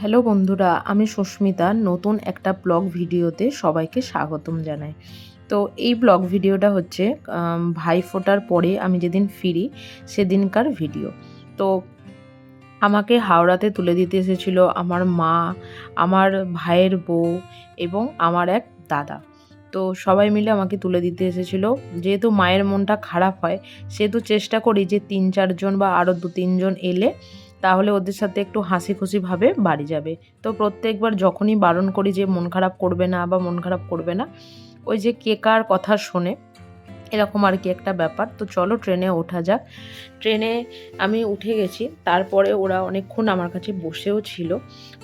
Hello বন্ধুরা, আমি সুস্মিতা, নতুন একটা ব্লগ ভিডিওতে সবাইকে স্বাগতম জানাই। তো এই ব্লগ ভিডিওটা হচ্ছে ভাই ফোটার পরে আমি যেদিন ফিরি সেদিনকার ভিডিও। তো আমাকে হাওড়াতে তুলে দিতে এসেছিল আমার মা, আমার ভাইয়ের বউ এবং আমার এক দাদা। তো সবাই মিলে আমাকে তুলে দিতে এসেছিল। যেহেতু মায়ের মনটা খারাপ হয়, সেহেতু চেষ্টা করি যে তিন চারজন বা আরও দু তিনজন এলে তাহলে ওদের সাথে একটু হাসি খুশিভাবে বাড়ি যাবে। তো প্রত্যেকবার যখনই বারণ করি যে মন খারাপ করবে না বা মন খারাপ করবে না, ওই যে কে কার কথা শোনে, এরকম আর কি একটা ব্যাপার। তো চলো ট্রেনে ওঠা যাক। ট্রেনে আমি উঠে গেছি, তারপরে ওরা অনেকক্ষণ আমার কাছে বসেও ছিল।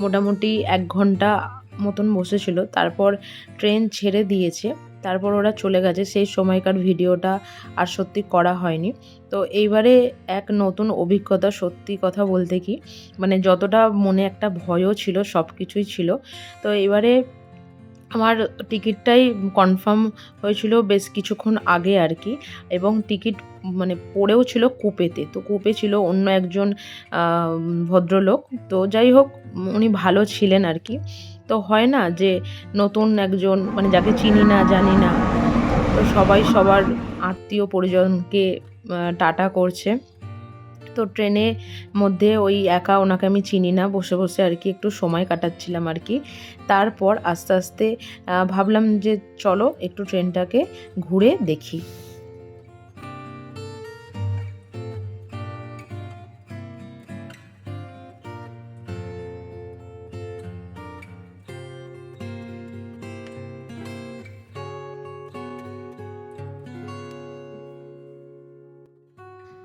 মোটামুটি এক ঘণ্টা মতন বসেছিল। তারপর ট্রেন ছেড়ে দিয়েছে। তারপর ওরা চলে গেছে। সেই সময়কার ভিডিওটা আর সত্যি করা হয়নি। তো এইবারে এক নতুন অভিজ্ঞতা সত্যি কথা বলতে কি মানে যতটা মনে একটা ভয়ও ছিল, সব কিছুই ছিল। তো এবারে আমার টিকিটটাই কনফার্ম হয়েছিল বেশ কিছুক্ষণ আগে আর কি। এবং টিকিট মানে পড়েও ছিল কুপেতে। তো কুপে ছিল অন্য একজন ভদ্রলোক। তো যাই হোক, উনি ভালো ছিলেন আর কি। তো হয় না যে নতুন একজন মানে যাকে চিনি না, জানি না, তো সবাই সবার আত্মীয় পরিজনকে টাটা করছে। তো ট্রেনে মধ্যে ওই একা ওনাকে আমি চিনি না, বসে বসে আর কি একটু সময় কাটাচ্ছিলাম আর কি। তারপর আস্তে আস্তে ভাবলাম যে চলো একটু ট্রেনটাকে ঘুরে দেখি।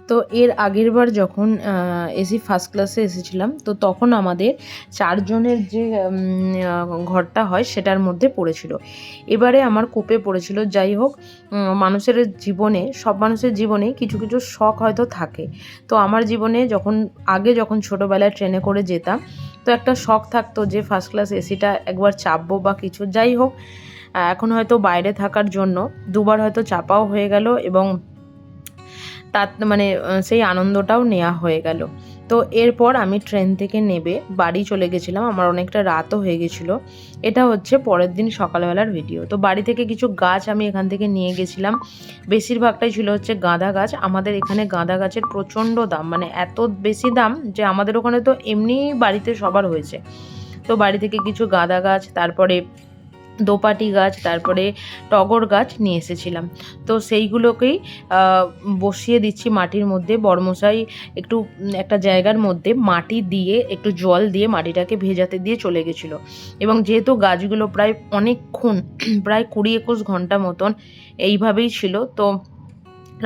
তো এর আগের বার যখন এসি ফার্স্ট ক্লাসে এসেছিলাম, তো তখন আমাদের চারজনের যে ঘরটা হয় সেটার মধ্যে পড়েছিল। এবারে আমার কোপে পড়েছিল। যাই হোক মানুষের জীবনে, সব মানুষের জীবনে কিছু কিছু শখ হয়তো থাকে। তো আমার জীবনে যখন, আগে যখন ছোটোবেলায় ট্রেনে করে যেতাম, তো একটা শখ থাকতো যে ফার্স্ট ক্লাস এসিটা একবার চাপবো বা কিছু। যাই হোক এখন হয়তো বাইরে থাকার জন্য দুবার হয়তো চাপাও হয়ে গেল এবং তার মানে সেই আনন্দটাও নেওয়া হয়ে গেল। তো এরপর আমি ট্রেন থেকে নেবে বাড়ি চলে গেছিলাম। আমার অনেকটা রাতও হয়ে গেছিল। এটা হচ্ছে পরের দিন সকালবেলার ভিডিও। তো বাড়ি থেকে কিছু গাছ আমি এখান থেকে নিয়ে গেছিলাম। বেশিরভাগটাই ছিল হচ্ছে গাঁদা গাছ। আমাদের এখানে গাঁদা গাছের প্রচণ্ড দাম। মানে এত বেশি দাম যে আমাদের ওখানে তো এমনিই বাড়িতে সবার হয়েছে। তো বাড়ি থেকে কিছু গাঁদা গাছ, তারপরে দোপাটি গাছ, তারপরে টগর গাছ নিয়ে এসেছিলাম। তো সেইগুলোকেই বসিয়ে দিচ্ছি মাটির মধ্যে। বর্মশাই একটু একটা জায়গার মধ্যে মাটি দিয়ে, একটু জল দিয়ে মাটিটাকে ভেজাতে দিয়ে চলে গেছিল। এবং যেহেতু গাছগুলো প্রায় অনেকক্ষণ, প্রায় কুড়ি একুশ ঘণ্টা মতন এইভাবেই ছিল, তো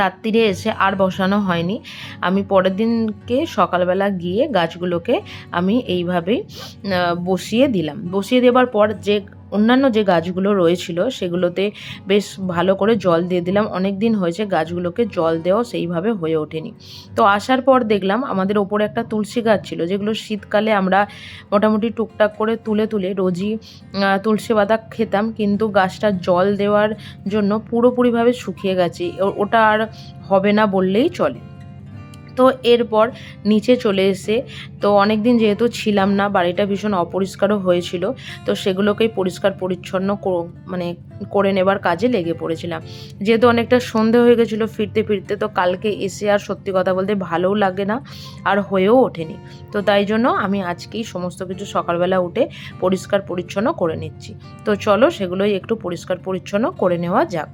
রাত্রিরে এসে আর বসানো হয়নি। আমি পরের দিনকে সকালবেলা গিয়ে গাছগুলোকে আমি এইভাবেই বসিয়ে দিলাম। বসিয়ে দেওয়ার পর যে অন্যান্য যে গাছগুলো রয়েছিল সেগুলোতে বেশ ভালো করে জল দিয়ে দিলাম। অনেক দিন হয়েছে গাছগুলোকে জল দেওয়া সেইভাবে হয়ে ওঠেনি। তো আসার পর দেখলাম আমাদের ওপরে একটা তুলসী গাছ ছিল, যেগুলো শীতকালে আমরা মোটামুটি টুকটাক করে তুলে তুলে রোজই তুলসী পাতা খেতাম। কিন্তু গাছটা জল দেওয়ার জন্য পুরোপুরিভাবে শুকিয়ে গেছে। ওটা আর হবে না বললেই চলে। তো এরপর নিচে চলে এসে, তো অনেক দিন যেহেতু ছিলাম না, বাড়িটা ভীষণ অপরিষ্কারও হয়েছিল, তো সেগুলোকেই পরিষ্কার পরিচ্ছন্ন মানে করে নেবার কাজে লেগে পড়েছিলাম। যেহেতু অনেকটা সন্ধে হয়ে গেছিল ফিরতে ফিরতে, তো কালকে এসে আর সত্যি কথা বলতে ভালোও লাগে না, আর হয়েও ওঠেনি। তো তাই জন্য আমি আজকেই সমস্ত কিছু সকালবেলা উঠে পরিষ্কার পরিচ্ছন্ন করে নিচ্ছি। তো চলো সেগুলোই একটু পরিষ্কার পরিচ্ছন্ন করে নেওয়া যাক।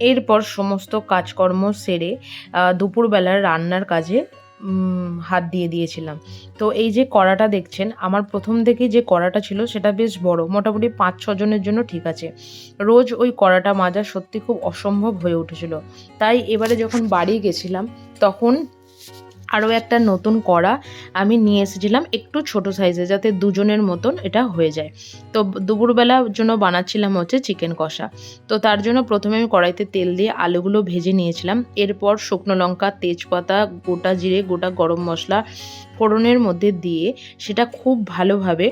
এরপর সমস্ত কাজকর্ম সেরে দুপুরবেলার রান্নার কাজে হাত দিয়ে দিয়েছিলাম। তো এই যে কড়াটা দেখছেন, আমার প্রথম থেকে যে কড়াটা ছিল সেটা বেশ বড়, মোটামুটি পাঁচ ছজনের জন্য ঠিক আছে। রোজ ওই কড়াটা মাজা সত্যি খুব অসম্ভব হয়ে উঠেছিল। তাই এবারে যখন বাড়ি গেছিলাম, তখন আরও একটা নতুন কড়া আমি নিয়ে এসেছিলাম একটু ছোট সাইজে যাতে দুজনের মতন এটা হয়ে যায়। তো দুপুরবেলার জন্য বানাচ্ছিলাম হচ্ছে চিকেন কষা। তো তার জন্য প্রথমে আমি কড়াইতে তেল দিয়ে আলুগুলো ভেজে নিয়েছিলাম। এরপর শুকনো লঙ্কা, তেজপাতা, গোটা জিরে, গোটা গরম মশলা ফোড়নের মধ্যে দিয়ে সেটা খুব ভালোভাবে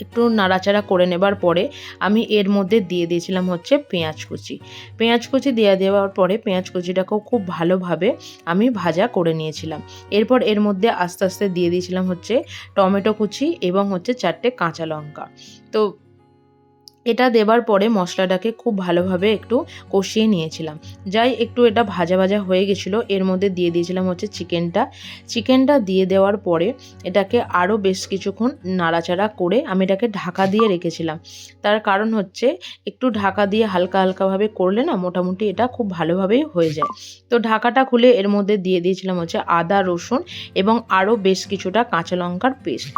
একটু নাড়াচাড়া করে নেবার পরে আমি এর মধ্যে দিয়ে দিয়েছিলাম হচ্ছে পেঁয়াজ কুচি। পেঁয়াজ কুচি দিয়ে দেওয়ার পরে পেঁয়াজ কুচিটাকেও খুব ভালোভাবে আমি ভাজা করে নিয়েছিলাম। এরপর এর মধ্যে আস্তে আস্তে দিয়ে দিয়েছিলাম হচ্ছে টমেটো কুচি এবং হচ্ছে চারটে কাঁচা লঙ্কা। তো এটা দেবার পরে মশলাটাকে খুব ভালোভাবে একটু কষিয়ে নিয়েছিলাম। যাই একটু এটা ভাজা ভাজা হয়ে গেছিল, এর মধ্যে দিয়ে দিয়েছিলাম হচ্ছে চিকেনটা। চিকেনটা দিয়ে দেওয়ার পরে এটাকে আরও বেশ কিছুক্ষণ নাড়াচাড়া করে আমি এটাকে ঢাকা দিয়ে রেখেছিলাম। তার কারণ হচ্ছে একটু ঢাকা দিয়ে হালকা হালকাভাবে করলে না মোটামুটি এটা খুব ভালোভাবেই হয়ে যায়। তো ঢাকাটা খুলে এর মধ্যে দিয়ে দিয়েছিলাম হচ্ছে আদা, রসুন এবং আরও বেশ কিছুটা কাঁচা লঙ্কার পেস্ট।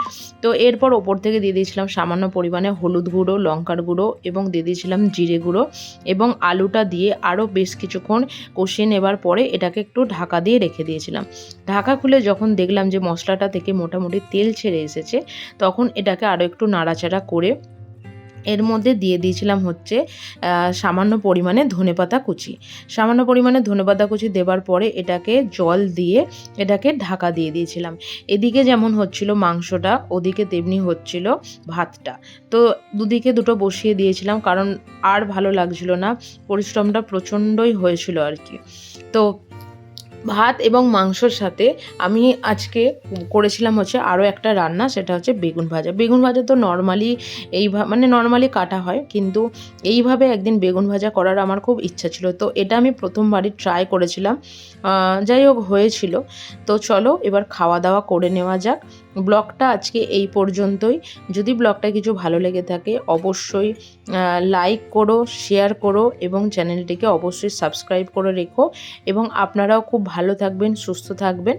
তো এরপর ওপর থেকে দিয়ে দিয়েছিলাম সামান্য পরিমাণে হলুদ গুঁড়ো, লঙ্কার গুঁড়ো এবং দিয়ে দিয়েছিলাম জিরে গুঁড়ো এবং আলুটা দিয়ে আরও বেশ কিছুক্ষণ কষিয়ে নেবার পরে এটাকে একটু ঢাকা দিয়ে রেখে দিয়েছিলাম। ঢাকা খুলে যখন দেখলাম যে মশলাটা থেকে মোটামুটি তেল ছেড়ে এসেছে, তখন এটাকে আরও একটু নাড়াচাড়া করে এর মধ্যে দিয়ে দিয়েছিলাম হচ্ছে সামান্য পরিমাণে ধনেপাতা কুচি। সামান্য পরিমাণে ধনেপাতা কুচি দেবার পরে এটাকে জল দিয়ে এটাকে ঢাকা দিয়ে দিয়েছিলাম। এদিকে যেমন হচ্ছিল মাংসটা, ওদিকে তেমনি হচ্ছিল ভাতটা। তো দুদিকে দুটো বসিয়ে দিয়েছিলাম কারণ আর ভালো লাগছিল না, পরিশ্রমটা প্রচণ্ডই হয়েছিল আর কি। তো ভাত এবং মাংসর সাথে আমি আজকে করেছিলাম হচ্ছে আরও একটা রান্না, সেটা হচ্ছে বেগুন ভাজা। বেগুন ভাজা তো নর্মালি এইভাবে মানে নর্মালি কাটা হয়, কিন্তু এইভাবে একদিন বেগুন ভাজা করার আমার খুব ইচ্ছা ছিল। তো এটা আমি প্রথমবারই ট্রাই করেছিলাম। যাই হোক, হয়েছিল। তো চলো, এবার খাওয়া দাওয়া করে নেওয়া যাক। ব্লগটা আজকে এই পর্যন্তই। যদি ব্লগটা কিছু ভালো লেগে থাকে, অবশ্যই লাইক করো শেয়ার করো এবং চ্যানেলটিকে অবশ্যই সাবস্ক্রাইব করে রেখো। এবং আপনারাও খুব ভালো থাকবেন সুস্থ থাকবেন।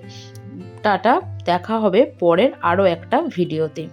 টাটা দেখা হবে পরের আরও একটা ভিডিওতে।